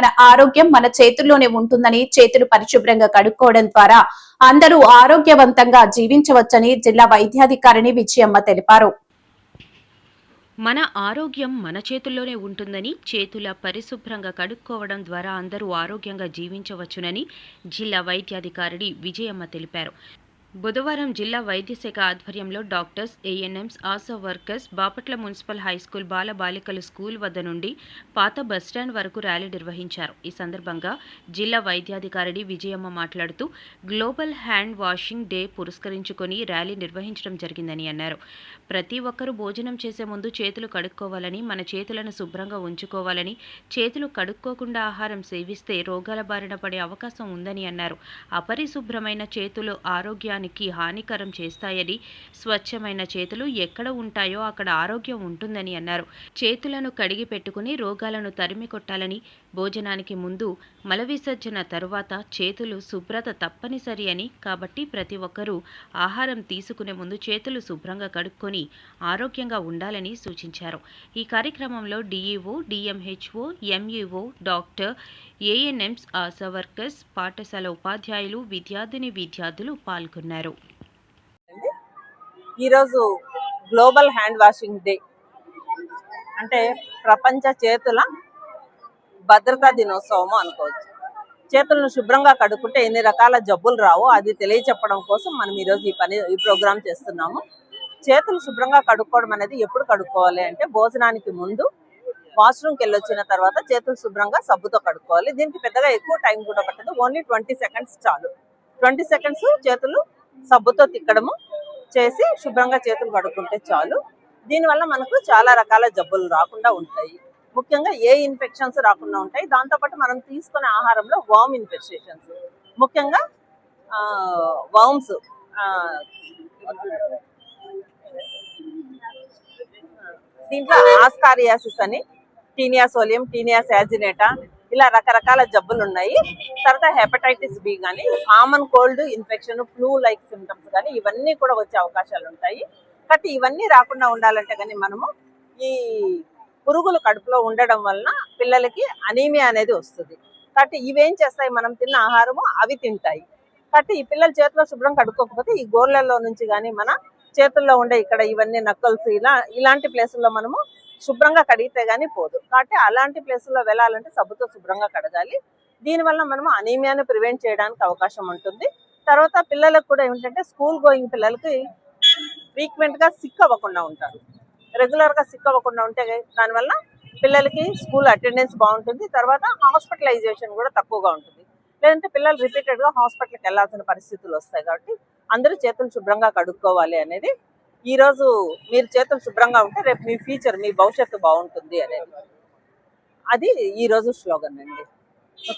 మన ఆరోగ్యం మన చేతుల్లోనే ఉంటుందని చేతులు పరిశుభ్రంగా కడుక్కోవడం ద్వారా అందరూ ఆరోగ్యవంతంగా జీవించవచ్చని జిల్లా వైద్యాధికారిని విజయమ్మ తెలిపారు. మన ఆరోగ్యం మన చేతుల్లోనే ఉంటుందని చేతుల పరిశుభ్రంగా కడుక్కోవడం ద్వారా అందరూ ఆరోగ్యంగా జీవించవచ్చునని జిల్లా వైద్యాధికారిని విజయమ్మ తెలిపారు. బుధవారం జిల్లా వైద్య శాఖ ఆధ్వర్యంలో doctors ANMs ASHA workers Bapatla municipal high school బాల బాలికల స్కూల్ వద్ద నుండి పాత బస్టాండ్ వరకు ర్యాలీ నిర్వహించారు. ఈ సందర్భంగా జిల్లా వైద్యాధికారిని విజయమ్మ మాట్లాడుతూ గ్లోబల్ హ్యాండ్ వాషింగ్ డే పురస్కరించుకొని ర్యాలీ నిర్వహించడం జరిగిందని అన్నారు. ప్రతి ఒక్కరూ భోజనం చేసే ముందు చేతులు కడుక్కోవాలని మన చేతులను శుభ్రంగా ఉంచుకోవాలని చేతులు కడుక్కోకుండా ఆహారం సేవిస్తే రోగాల బారిన పడే అవకాశం ఉందని అన్నారు. అపరిశుభ్రమైన చేతులు శరీరానికి హానికరం చేస్తాయని స్వచ్ఛమైన చేతులు ఎక్కడ ఉంటాయో అక్కడ ఆరోగ్యం ఉంటుందని అన్నారు. చేతులను కడిగి పెట్టుకుని రోగాలను తరిమి కొట్టాలని భోజనానికి ముందు మల విసర్జన తరువాత చేతులు శుభ్రత తప్పనిసరి అని కాబట్టి ప్రతి ఒక్కరూ ఆహారం తీసుకునే ముందు చేతులు శుభ్రంగా కడుక్కొని ఆరోగ్యంగా ఉండాలని సూచించారు. ఈ కార్యక్రమంలో DEO DMHO MEO doctor ANMs ASHA workers పాఠశాల ఉపాధ్యాయులు విద్యార్థిని విద్యార్థులు పాల్గొన్నారు. ఈరోజు గ్లోబల్ హ్యాండ్ వాషింగ్ డే. అంటే ప్రపంచ చేతుల భద్రతా దినోత్సవం అనుకోవచ్చు. చేతులను శుభ్రంగా కడుక్కుంటే ఎన్ని రకాల జబ్బులు రావో అది తెలియచెప్పడం కోసం మనం ఈరోజు ఈ పని ఈ ప్రోగ్రాం చేస్తున్నాము. చేతులు శుభ్రంగా కడుక్కోవడం అనేది ఎప్పుడు కడుక్కోవాలి అంటే భోజనానికి ముందు వాష్రూమ్కి వెళ్ళొచ్చిన తర్వాత చేతులు శుభ్రంగా సబ్బుతో కడుక్కోవాలి. దీనికి పెద్దగా ఎక్కువ టైం కూడా పట్టదు. ఓన్లీ ట్వంటీ సెకండ్స్ చాలు. ట్వంటీ సెకండ్స్ చేతులు సబ్బుతో తిక్కడము చేసి శుభ్రంగా చేతులు కడుక్కుంటే చాలు. దీనివల్ల మనకు చాలా రకాల జబ్బులు రాకుండా ఉంటాయి. ముఖ్యంగా ఏ ఇన్ఫెక్షన్స్ రాకుండా ఉంటాయి. దాంతోపాటు మనం తీసుకునే ఆహారంలో వామ్ ఇన్ఫెక్షన్స్. ముఖ్యంగా వామ్స్ దీంట్లో ఆస్కారియాసిస్ అని టీనియాసోలియం టీనియాస్ యాజినేటా ఇలా రకరకాల జబ్బులు ఉన్నాయి. తర్వాత హెపటైటిస్ బి కానీ common cold infection flu like symptoms కానీ ఇవన్నీ కూడా వచ్చే అవకాశాలు ఉంటాయి. కాబట్టి ఇవన్నీ రాకుండా ఉండాలంటే కానీ మనము ఈ పురుగులు కడుపులో ఉండడం వలన పిల్లలకి అనీమియా అనేది వస్తుంది. కాబట్టి ఇవేం చేస్తాయి? మనం తిన్న ఆహారము అవి తింటాయి. కాబట్టి ఈ పిల్లల చేతిలో శుభ్రం కడుక్కోకపోతే ఈ గోర్లలో నుంచి కానీ మన చేతుల్లో ఉండే ఇక్కడ ఇవన్నీ నక్కల్స్ ఇలా ఇలాంటి ప్లేసుల్లో మనము శుభ్రంగా కడిగితే కానీ పోదు. కాబట్టి అలాంటి ప్లేసుల్లో వెళ్ళాలంటే సబ్బుతో శుభ్రంగా కడగాలి. దీనివల్ల మనము అనీమియాను ప్రివెంట్ చేయడానికి అవకాశం ఉంటుంది. తర్వాత పిల్లలకు కూడా ఏమిటంటే స్కూల్ గోయింగ్ పిల్లలకి ఫ్రీక్వెంట్గా సిక్ అవ్వకుండా ఉంటారు. రెగ్యులర్గా సిక్ అవ్వకుండా ఉంటే దానివల్ల పిల్లలకి స్కూల్ అటెండెన్స్ బాగుంటుంది. తర్వాత హాస్పిటలైజేషన్ కూడా తక్కువగా ఉంటుంది. లేదంటే పిల్లలు రిపీటెడ్గా హాస్పిటల్కి వెళ్ళాల్సిన పరిస్థితులు వస్తాయి కాబట్టి అందరూ చేతులు శుభ్రంగా కడుక్కోవాలి అనేది ఈ రోజు మీరు చేతులు శుభ్రంగా ఉంటే రేపు మీ ఫ్యూచర్ మీ భవిష్యత్తు బాగుంటుంది అనేది. అది ఈ రోజు స్లోగన్ అండి. ఓకే